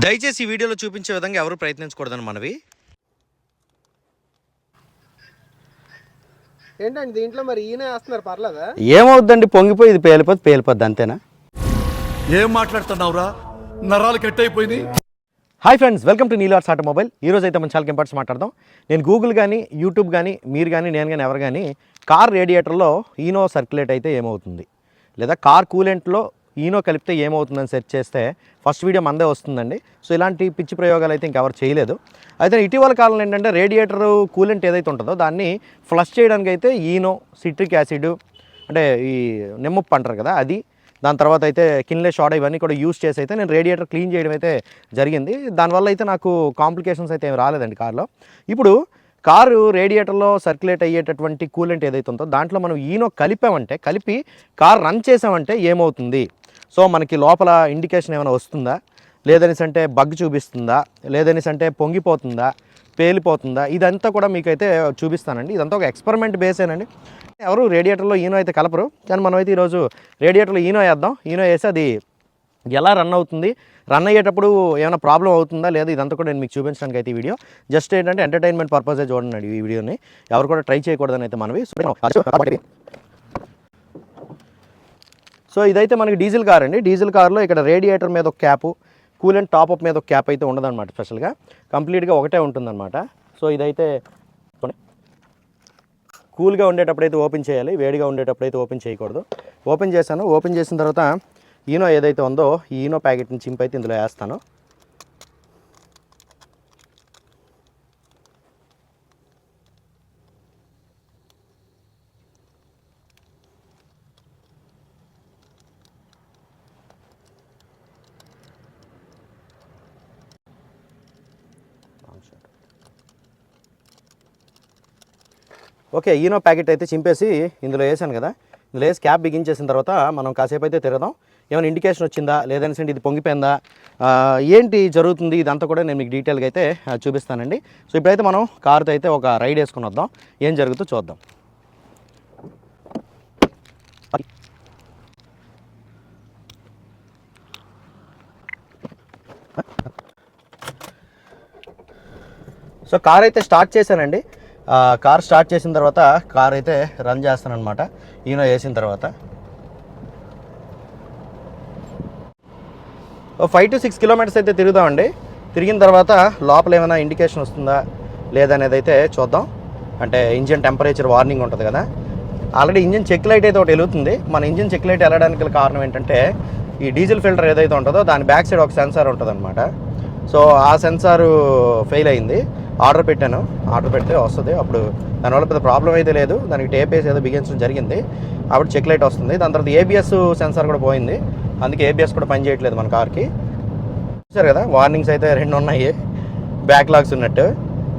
దయచేసి ఈ వీడియోలో చూపించే విధంగా ఎవరు ప్రయత్నించకూడదని మనవి? ఏంటండి దీంట్లో మరి ఈయన వేస్తున్నారు పర్లేదా? ఏమవుద్దండి? పొంగిపోయి ఇది పేలిపోతే పేలిపోద్ది అంతేనా? ఏం మాట్లాడుతున్నావురా? నరాలు కట్ అయిపోయినాయి హాయ్ ఫ్రెండ్స్ వెల్కమ్ టు నీలార్స్ ఆటోమొబైల్ ఈ రోజు అయితే మనం చాలా ఇంపార్ట్స్ మాట్లాడదాం. నేను గూగుల్ కానీ యూట్యూబ్ కానీ మీరు కానీ నేను కానీ ఎవరు కానీ కార్ రేడియేటర్లో ఈనో సర్క్యులేట్ అయితే ఏమవుతుంది? లేదా కార్ కూలెంట్లో ఈనో కలిపితే ఏమవుతుందని సెర్చ్ చేస్తే ఫస్ట్ వీడియో మందే వస్తుందండి. సో ఇలాంటి పిచ్చి ప్రయోగాలు అయితే ఇంకెవరు చేయలేదు. అయితే ఇటీవల కాలంలో ఏంటంటే రేడియేటర్ కూలెంట్ ఏదైతే ఉంటుందో దాన్ని ఫ్లష్ చేయడానికి అయితే ఈనో సిట్రిక్ యాసిడ్ అంటే ఈ నిమ్మప్పు అంటారు కదా అది. దాని తర్వాత అయితే కిన్లే షార్ట్ ఇవన్నీ కూడా యూస్ చేసి అయితే నేను రేడియేటర్ క్లీన్ చేయడం అయితే జరిగింది. దానివల్ల అయితే నాకు కాంప్లికేషన్స్ అయితే ఏమి రాలేదండి కార్లో. ఇప్పుడు కారు రేడియేటర్లో సర్క్యులేట్ అయ్యేటటువంటి కూలెంట్ ఏదైతే ఉందో దాంట్లో మనం ఈనో కలిపామంటే కలిపి కార్ రన్ చేసామంటే ఏమవుతుంది? సో మనకి లోపల ఇండికేషన్ ఏమైనా వస్తుందా? లేదనేసి అంటే బగ్ చూపిస్తుందా? లేదనేసి అంటే పొంగిపోతుందా? పేలిపోతుందా? ఇదంతా కూడా మీకైతే చూపిస్తానండి. ఇదంతా ఒక ఎక్స్పెరిమెంట్ బేసేనండి ఎవరు రేడియేటర్లో ఈనో అయితే కలపరు. కానీ మనమైతే ఈరోజు రేడియేటర్లో ఈనో వేద్దాం. ఈనో వేసి అది ఎలా రన్ అవుతుంది? రన్ అయ్యేటప్పుడు ఏమైనా ప్రాబ్లం అవుతుందా? లేదా ఇదంతా కూడా నేను మీకు చూపించడానికి అయితే ఈ వీడియో. జస్ట్ ఏంటంటే ఎంటర్టైన్మెంట్ పర్పసే చూడండి ఈ వీడియోని. ఎవరు కూడా ట్రై చేయకూడదని అయితే మనవి. సో ఇదైతే మనకి డీజిల్ కార్ అండి. డీజిల్ కార్లో ఇక్కడ రేడియేటర్ మీద ఒక క్యాపు కూలెంట్ టాప్అప్ మీద ఒక క్యాప్ అయితే ఉండదన్నమాట స్పెషల్గా. కంప్లీట్గా ఒకటే ఉంటుందన్నమాట. సో ఇదైతే కూల్గా ఉండేటప్పుడు అయితే ఓపెన్ చేయాలి వేడిగా ఉండేటప్పుడు అయితే ఓపెన్ చేయకూడదు. ఓపెన్ చేశాను. ఓపెన్ చేసిన తర్వాత ఈనో ఏదైతే ఉందో ఈ ఈనో ప్యాకెట్ని చింపైతే అయితే ఇందులో వేస్తాను. ఓకే ఈనో ప్యాకెట్ అయితే చింపేసి ఇందులో వేసాను కదా. ఇందులో వేసి క్యాప్ బిగించేసిన తర్వాత మనం కాసేపు అయితే తిరగదాం. ఏమైనా ఇండికేషన్ వచ్చిందా? లేదనేసి ఇది పొంగిపోయిందా? ఏంటి జరుగుతుంది? ఇదంతా కూడా నేను మీకు డీటెయిల్గా అయితే చూపిస్తానండి. సో ఇప్పుడైతే మనం కారుతో అయితే ఒక రైడ్ వేసుకుని వద్దాం. ఏం జరుగుతుందో చూద్దాం. సో కార్ అయితే స్టార్ట్ చేశానండి. కార్ స్టార్ట్ చేసిన తర్వాత కార్ అయితే రన్ చేస్తానమాట ఈనో వేసిన తర్వాత. ఫైవ్ టు సిక్స్ కిలోమీటర్స్ అయితే తిరుగుదామండి. తిరిగిన తర్వాత లోపల ఏమైనా ఇండికేషన్ వస్తుందా లేదనేది అయితే చూద్దాం. అంటే ఇంజిన్ టెంపరేచర్ వార్నింగ్ ఉంటుంది కదా. ఆల్రెడీ ఇంజిన్ చెక్ లైట్ అయితే ఒకటి వెలుగుతుంది. మన ఇంజిన్ చెక్ లైట్ వెళ్ళడానికి కారణం ఏంటంటే ఈ డీజిల్ ఫిల్టర్ ఏదైతే ఉంటుందో దాని బ్యాక్ సైడ్ ఒక సెన్సార్ ఉంటుంది సో ఆ సెన్సార్ ఫెయిల్ అయింది. ఆర్డర్ పెట్టాను. ఆర్డర్ పెడితే వస్తుంది. అప్పుడు దానివల్ల పెద్ద ప్రాబ్లం అయితే లేదు. దానికి టేప్ వేసి ఏదో బిగించడం జరిగింది. అప్పుడు చెక్ లైట్ వస్తుంది. దాని తర్వాత ఏబిఎస్ సెన్సార్ కూడా పోయింది. అందుకే ఏబిఎస్ కూడా పని చేయట్లేదు మన కార్కి. చూసారు కదా? వార్నింగ్స్ అయితే రెండు ఉన్నాయి. బ్యాక్లాగ్స్ ఉన్నట్టు.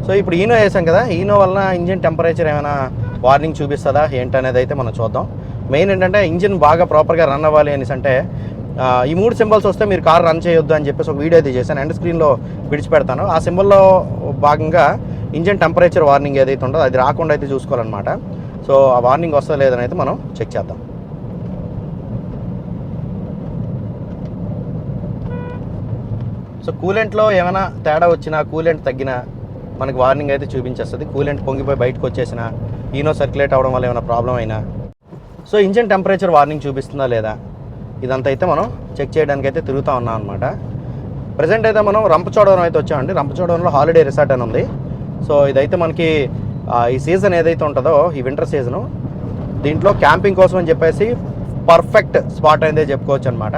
సో ఇప్పుడు ఈనో వేసాం కదా? ఈనో వలన ఇంజిన్ టెంపరేచర్ ఏమైనా వార్నింగ్ చూపిస్తుందా? ఏంటనేది అయితే మనం చూద్దాం. మెయిన్ ఏంటంటే ఇంజిన్ బాగా ప్రాపర్గా రన్ అవ్వాలి అనేసి అంటే ఈ మూడు సింబల్స్ వస్తే మీరు కార్ రన్ చేయొద్దు అని చెప్పేసి ఒక వీడియో అయితే చేశాను. ఎండ్ స్క్రీన్లో విడిచిపెడతాను. ఆ సింబల్లో భాగంగా ఇంజిన్ టెంపరేచర్ వార్నింగ్ ఏదైతే ఉంటుందో అది రాకుండా అయితే చూసుకోవాలన్నమాట. సో ఆ వార్నింగ్ వస్తుందో లేదని అయితే మనం చెక్ చేద్దాం. సో కూలెంట్లో ఏమైనా తేడా వచ్చినా కూలెంట్ తగ్గినా మనకి వార్నింగ్ అయితే చూపించేస్తుంది. కూలెంట్ పొంగిపోయి బయటకు వచ్చేసిన ఈనో సర్క్యులేట్ అవడం వల్ల ఏమైనా ప్రాబ్లం అయినా. సో ఇంజిన్ టెంపరేచర్ వార్నింగ్ చూపిస్తుందా లేదా? ఇదంతా అయితే మనం చెక్ చేయడానికి అయితే తిరుగుతూ ఉన్నాం అనమాట ప్రజెంట్ అయితే మనం రంపచోడవరం అయితే వచ్చామండి. రంపచోడవరంలో హాలిడే రిసార్ట్ అని ఉంది. సో ఇదైతే మనకి ఈ సీజన్ ఏదైతే ఉంటుందో ఈ వింటర్ సీజను దీంట్లో క్యాంపింగ్ కోసం అని చెప్పేసి పర్ఫెక్ట్ స్పాట్ అయితే చెప్పుకోవచ్చు అనమాట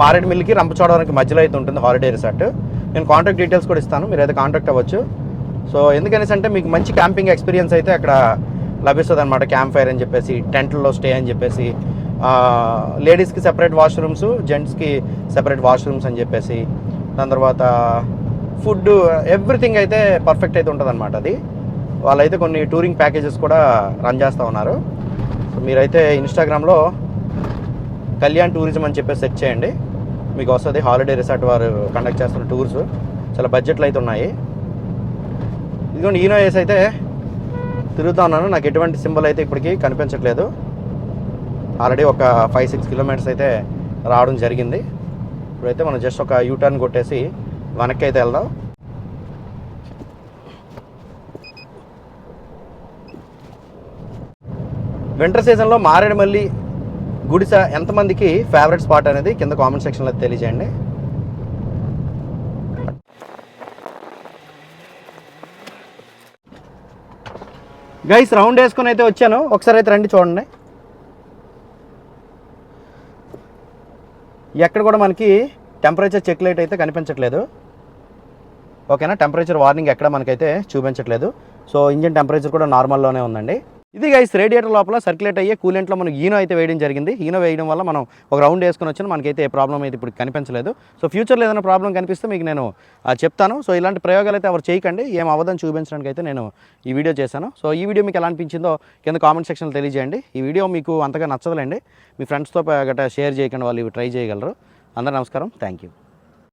మారేడుమిల్లికి రంపచోడవరానికి మధ్యలో అయితే ఉంటుంది హాలిడే రిసార్ట్ నేను కాంటాక్ట్ డీటెయిల్స్ కూడా ఇస్తాను. మీరు అయితే కాంటాక్ట్ అవ్వచ్చు. సో ఎందుకనేసి అంటే మీకు మంచి క్యాంపింగ్ ఎక్స్పీరియన్స్ అయితే అక్కడ లభిస్తుంది అనమాట క్యాంప్ ఫైర్ అని చెప్పేసి టెంట్లో స్టే అని చెప్పేసి లేడీస్కి సెపరేట్ వాష్రూమ్స్ జెంట్స్కి సెపరేట్ వాష్రూమ్స్ అని చెప్పేసి దాని తర్వాత ఫుడ్ ఎవ్రీథింగ్ అయితే పర్ఫెక్ట్ అయితే ఉంటుంది అనమాట అది. వాళ్ళైతే కొన్ని టూరింగ్ ప్యాకేజెస్ కూడా రన్ చేస్తూ ఉన్నారు. సో మీరైతే ఇన్స్టాగ్రామ్లో కళ్యాణ్ టూరిజం అని చెప్పేసి సెర్చ్ చేయండి. మీకు వస్తుంది హాలిడే రిసార్ట్ వారు కండక్ట్ చేస్తున్న టూర్స్. చాలా బడ్జెట్లు అయితే ఉన్నాయి. ఇదిగోండి ఈనో వేసి అయితే తిరుగుతా ఉన్నాను. నాకు ఎటువంటి సింబల్ అయితే ఇప్పటికీ కనిపించట్లేదు. ఆల్రెడీ ఒక ఫైవ్ సిక్స్ కిలోమీటర్స్ అయితే రావడం జరిగింది. ఇప్పుడైతే మనం జస్ట్ ఒక యూటర్న్ కొట్టేసి వెనక్కి అయితే వెళ్దాం వింటర్ సీజన్లో మారేడుమల్లి గుడిస ఎంతమందికి ఫేవరెట్ స్పాట్ అనేది కింద కామెంట్ సెక్షన్లో తెలియజేయండి. గైస్ రౌండ్ వేసుకొని అయితే వచ్చాను. ఒకసారి అయితే రండి చూడండి. ఎక్కడ కూడా మనకి టెంపరేచర్ చెక్ లైట్ అయితే కనిపించట్లేదు. ఓకేనా టెంపరేచర్ వార్నింగ్ ఎక్కడ మనకైతే చూపించట్లేదు. సో ఇంజిన్ టెంపరేచర్ కూడా నార్మల్లోనే ఉందండి. ఇది గైస్ రేడియేటర్ లోపల సర్క్యులేట్ అయ్యే కూలెంట్లో మనకి ఈనో అయితే వేయడం జరిగింది. ఈనో వేయడం వల్ల మనం ఒక రౌండ్ వేసుకొని వచ్చిన. మనకైతే ఏ ప్రాబ్లం అయితే ఇప్పుడు కనిపించలేదు. సో ఫ్యూచర్లో ఏదైనా ప్రాబ్లం కనిపిస్తే మీకు నేను ఆ, చెప్తాను. సో ఇలాంటి ప్రయోగాలు అయితే ఎవరు చేయకండి. ఏం అవ్వదని చూపించడానికి అయితే నేను ఈ వీడియో చేశాను. సో ఈ వీడియో మీకు ఎలా అనిపించిందో కింద కామెంట్ సెక్షన్లో తెలియజేయండి. ఈ వీడియో మీకు అంతగా నచ్చదులేండి. మీ ఫ్రెండ్స్తో గట్రా షేర్ చేయకండి. వాళ్ళు ఇవి ట్రై చేయగలరు. అందరూ నమస్కారం. Thank you